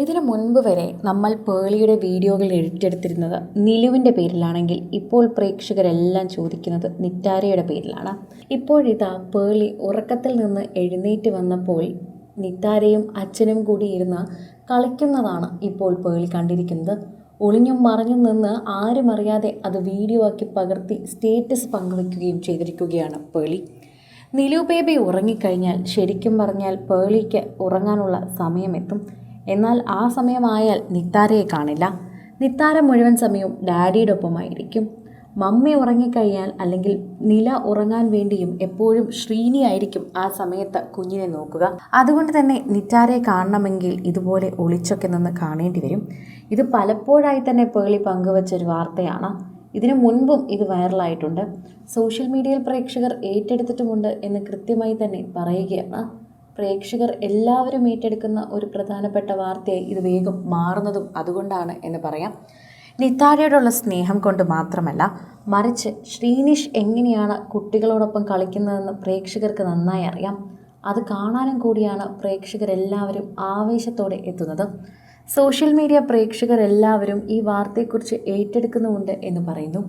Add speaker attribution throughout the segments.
Speaker 1: ഇതിനു മുൻപ് വരെ നമ്മൾ പേളിയുടെ വീഡിയോകൾ എഴുത്തെടുത്തിരുന്നത് നിലുവിന്റെ പേരിലാണെങ്കിൽ ഇപ്പോൾ പ്രേക്ഷകരെല്ലാം ചോദിക്കുന്നത് നിറ്റാരയുടെ പേരിലാണ്. ഇപ്പോഴിതാ പേളി ഉറക്കത്തിൽ നിന്ന് എഴുന്നേറ്റ് വന്നപ്പോൾ നിറ്റാരയും അച്ഛനും കൂടി ഇരുന്ന് കളിക്കുന്നതാണ് ഇപ്പോൾ പേളി കണ്ടിരിക്കുന്നത്. ഒളിഞ്ഞും മറിഞ്ഞും നിന്ന് ആരും അറിയാതെ അത് വീഡിയോ ആക്കി പകർത്തി സ്റ്റേറ്റസ് പങ്കുവയ്ക്കുകയും ചെയ്തിരിക്കുകയാണ് പേളി. നിലു ബേബി ഉറങ്ങിക്കഴിഞ്ഞാൽ ശരിക്കും പറഞ്ഞാൽ പേളിക്ക് ഉറങ്ങാനുള്ള സമയമെത്തും. എന്നാൽ ആ സമയമായാൽ നിത്താരയെ കാണില്ല. നിത്താര മുഴുവൻ സമയവും ഡാഡിയുടെ ഒപ്പമായിരിക്കും മമ്മി ഉറങ്ങിക്കഴിഞ്ഞാൽ അല്ലെങ്കിൽ നില ഉറങ്ങാൻ വേണ്ടിയും എപ്പോഴും ശ്രീനി ആയിരിക്കും ആ സമയത്ത് കുഞ്ഞിനെ നോക്കുക. അതുകൊണ്ട് തന്നെ നിറ്റാരെ കാണണമെങ്കിൽ ഇതുപോലെ ഒളിച്ചൊക്കെ നിന്ന് കാണേണ്ടി വരും. ഇത് പലപ്പോഴായി തന്നെ പേളി പങ്കുവച്ചൊരു വാർത്തയാണ്. ഇതിനു മുൻപും ഇത് വൈറലായിട്ടുണ്ട്. സോഷ്യൽ മീഡിയയിൽ പ്രേക്ഷകർ ഏറ്റെടുത്തിട്ടുമുണ്ട് എന്ന് കൃത്യമായി തന്നെ പറയുകയാണ്. പ്രേക്ഷകർ എല്ലാവരും ഏറ്റെടുക്കുന്ന ഒരു പ്രധാനപ്പെട്ട വാർത്തയായി ഇത് വേഗം മാറുന്നതും അതുകൊണ്ടാണ് എന്ന് പറയാം. നിത്താരയോടുള്ള സ്നേഹം കൊണ്ട് മാത്രമല്ല മറിച്ച് ശ്രീനിഷ് എങ്ങനെയാണ് കുട്ടികളോടൊപ്പം കളിക്കുന്നതെന്ന് പ്രേക്ഷകർക്ക് നന്നായി അറിയാം. അത് കാണാനും കൂടിയാണ് പ്രേക്ഷകരെല്ലാവരും ആവേശത്തോടെ എത്തുന്നത്. സോഷ്യൽ മീഡിയ പ്രേക്ഷകരെല്ലാവരും ഈ വാർത്തയെക്കുറിച്ച് ഏറ്റെടുക്കുന്നുമുണ്ട് എന്ന് പറയുന്നു.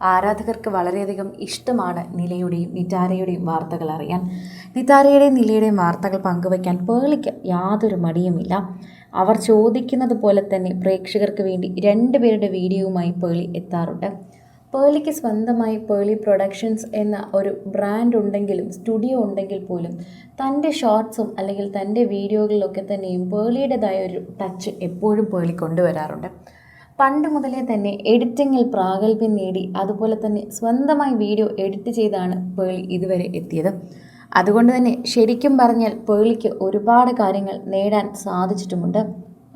Speaker 1: ആരാധകർക്ക് വളരെയധികം ഇഷ്ടമാണ് നിലയുടെയും നിറ്റാരയുടെയും വാർത്തകൾ അറിയാൻ. നിതാരയുടെയും നിലയുടെയും വാർത്തകൾ പങ്കുവയ്ക്കാൻ പേളിക്ക് യാതൊരു മടിയുമില്ല. അവർ ചോദിക്കുന്നത് പോലെ തന്നെ പ്രേക്ഷകർക്ക് വേണ്ടി രണ്ട് പേരുടെ വീഡിയോയുമായി പേളി എത്താറുണ്ട്. പേളിക്ക് സ്വന്തമായി പേളി പ്രൊഡക്ഷൻസ് എന്ന ഒരു ബ്രാൻഡ് ഉണ്ടെങ്കിലും സ്റ്റുഡിയോ ഉണ്ടെങ്കിൽ പോലും തന്റെ ഷോർട്സും അല്ലെങ്കിൽ തന്റെ വീഡിയോകളിലൊക്കെ തന്നെയും പേളിയുടേതായ ഒരു ടച്ച് എപ്പോഴും പേളി കൊണ്ടുവരാറുണ്ട് പണ്ട് മുതലേ തന്നെ എഡിറ്റിങ്ങിൽ പ്രാഗൽഭ്യം നേടി അതുപോലെ തന്നെ സ്വന്തമായി വീഡിയോ എഡിറ്റ് ചെയ്താണ് പേളി ഇതുവരെ എത്തിയത്. അതുകൊണ്ട് തന്നെ ശരിക്കും പറഞ്ഞാൽ പേളിക്ക് ഒരുപാട് കാര്യങ്ങൾ നേടാൻ സാധിച്ചിട്ടുമുണ്ട്.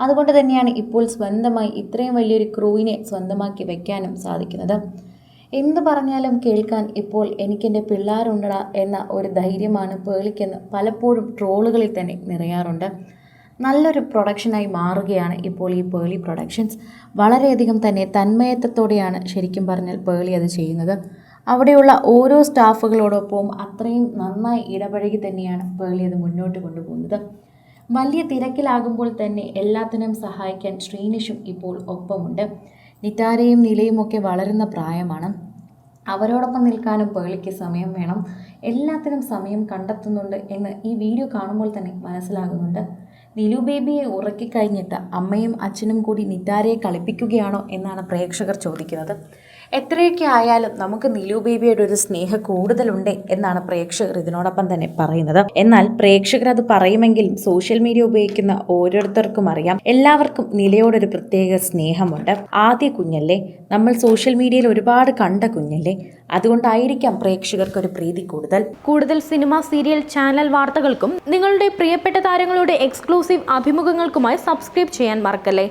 Speaker 1: അതുകൊണ്ട് തന്നെയാണ് ഇപ്പോൾ സ്വന്തമായി ഇത്രയും വലിയൊരു ക്രൂവിനെ സ്വന്തമാക്കി വയ്ക്കാനും സാധിക്കുന്നത്. എന്ത് പറഞ്ഞാലും കേൾക്കാൻ ഇപ്പോൾ എനിക്കെന്റെ പിള്ളേരുണ്ടടാ എന്ന ഒരു ധൈര്യമാണ് പേളിക്കെന്ന് പലപ്പോഴും ട്രോളുകളിൽ തന്നെ നിറയാറുണ്ട്. നല്ലൊരു പ്രൊഡക്ഷനായി മാറുകയാണ് ഇപ്പോൾ ഈ പേളി പ്രൊഡക്ഷൻസ്. വളരെയധികം തന്നെ തന്മയത്വത്തോടെയാണ് ശരിക്കും പറഞ്ഞാൽ പേളി അത് ചെയ്യുന്നത്. അവിടെയുള്ള ഓരോ സ്റ്റാഫുകളോടൊപ്പവും അത്രയും നന്നായി ഇടപഴകി തന്നെയാണ് പേളി അത് മുന്നോട്ട് കൊണ്ടുപോകുന്നത്. വലിയ തിരക്കിലാകുമ്പോൾ തന്നെ എല്ലാത്തിനും സഹായിക്കാൻ ശ്രീനിഷും ഇപ്പോൾ ഒപ്പമുണ്ട്. നിറ്റാരയും നിലയും ഒക്കെ വളരുന്ന പ്രായമാണ്. അവരോടൊപ്പം നിൽക്കാനും പേളിക്ക് സമയം വേണം. എല്ലാത്തിനും സമയം കണ്ടെത്തുന്നുണ്ട് എന്ന് ഈ വീഡിയോ കാണുമ്പോൾ തന്നെ മനസ്സിലാകുന്നുണ്ട്. നിലു ബേബിയെ ഉറക്കിക്കഴിഞ്ഞിട്ട് അമ്മയും അച്ഛനും കൂടി നിറ്റാരയെ കളിപ്പിക്കുകയാണോ എന്നാണ് പ്രേക്ഷകർ ചോദിക്കുന്നത്. എത്രയൊക്കെ ആയാലും നമുക്ക് നിലു ബേബിയുടെ ഒരു സ്നേഹ കൂടുതലുണ്ട് എന്നാണ് പ്രേക്ഷകർ ഇതിനോടൊപ്പം തന്നെ പറയുന്നത്. എന്നാൽ പ്രേക്ഷകർ അത് പറയുമെങ്കിലും സോഷ്യൽ മീഡിയ ഉപയോഗിക്കുന്ന ഓരോരുത്തർക്കും അറിയാം. എല്ലാവർക്കും നിലയോടൊരു പ്രത്യേക സ്നേഹമുണ്ട്. ആദ്യ കുഞ്ഞല്ലേ? നമ്മൾ സോഷ്യൽ മീഡിയയിൽ ഒരുപാട് കണ്ട കുഞ്ഞല്ലേ? അതുകൊണ്ടായിരിക്കാം പ്രേക്ഷകർക്ക് ഒരു പ്രീതി കൂടുതൽ.
Speaker 2: കൂടുതൽ സിനിമ സീരിയൽ ചാനൽ വാർത്തകൾക്കും നിങ്ങളുടെ പ്രിയപ്പെട്ട താരങ്ങളുടെ എക്സ്ക്ലൂസീവ് അഭിമുഖങ്ങൾക്കുമായി സബ്സ്ക്രൈബ് ചെയ്യാൻ മറക്കല്ലേ?